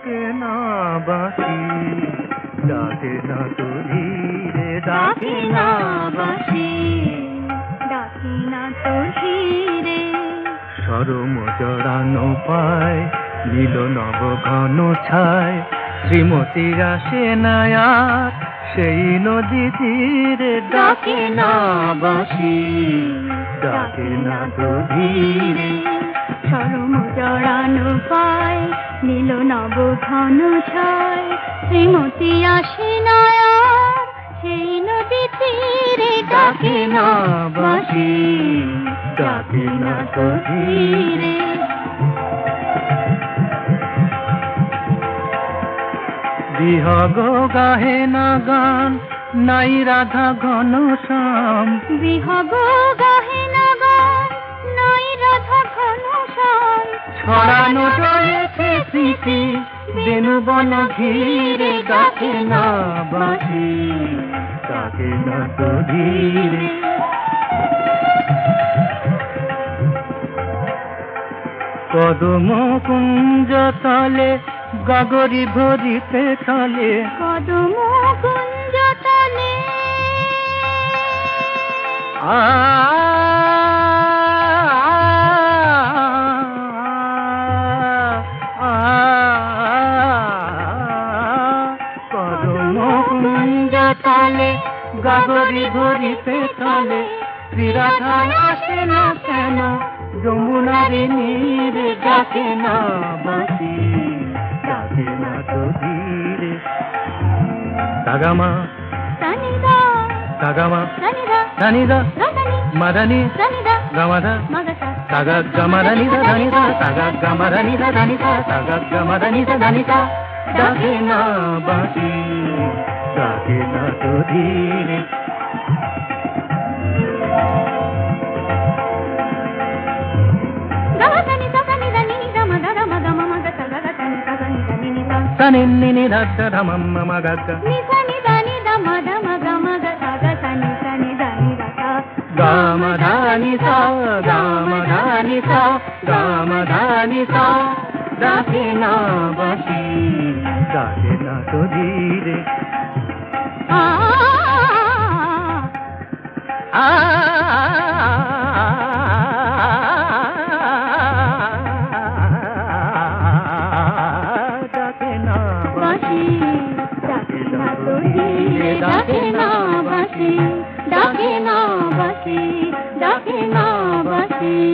ডাকে না বাসি ডাকে না তুলি রে ডাকে না বাসি ডাকি না তো ধীরে সরম জড়ানো পায় নীল নব ঘন ছায়। শ্রীমতী আসে নায়ার সেই নদী তীরে ডাকে না বাসি ডাকে না তো ধীরে সরম জড়ানো পায় নীল নব ঘন ছয়। শ্রীমতী আসে সেই নদী তীরে ডাকে না বাসি ডাকে না তো ধীরে বিহগ গাহে না গান নাই রাধা ঘন শ্যাম। বিহগ গাহে ছড়ানো রয়েছে স্মৃতি বেনু বন ঘিরে ডাকে না বাসি ডাকে না তো ধীরে কদম কুঞ্জ তলে গগরি ভরিতে চলে কদম কুঞ্জ তলে। আ গাগরি ধরিতে চলে শ্রীরাধা আসে না কেন যমুনারে নীর ডাকে না বাঁশি ডাকে না তো ধীর তাগামা তাগামা দানিদা মাদানি গামাদা তাগা গামাদানি দানিদা তাগা গামাদানি দানিদা তাগা গামাদানি দানিদা ডাকে না বাঁশি సాధే నాతో దీని నిన్నిని దద్ద రమమ్మ మగగ్గ గామధాని సా గామధాని సా గామధాని సా దాసినా బసి దాసినా తో ధీరే ডাকে না বাসি ডাকে না বাসি ডাকে না বাসি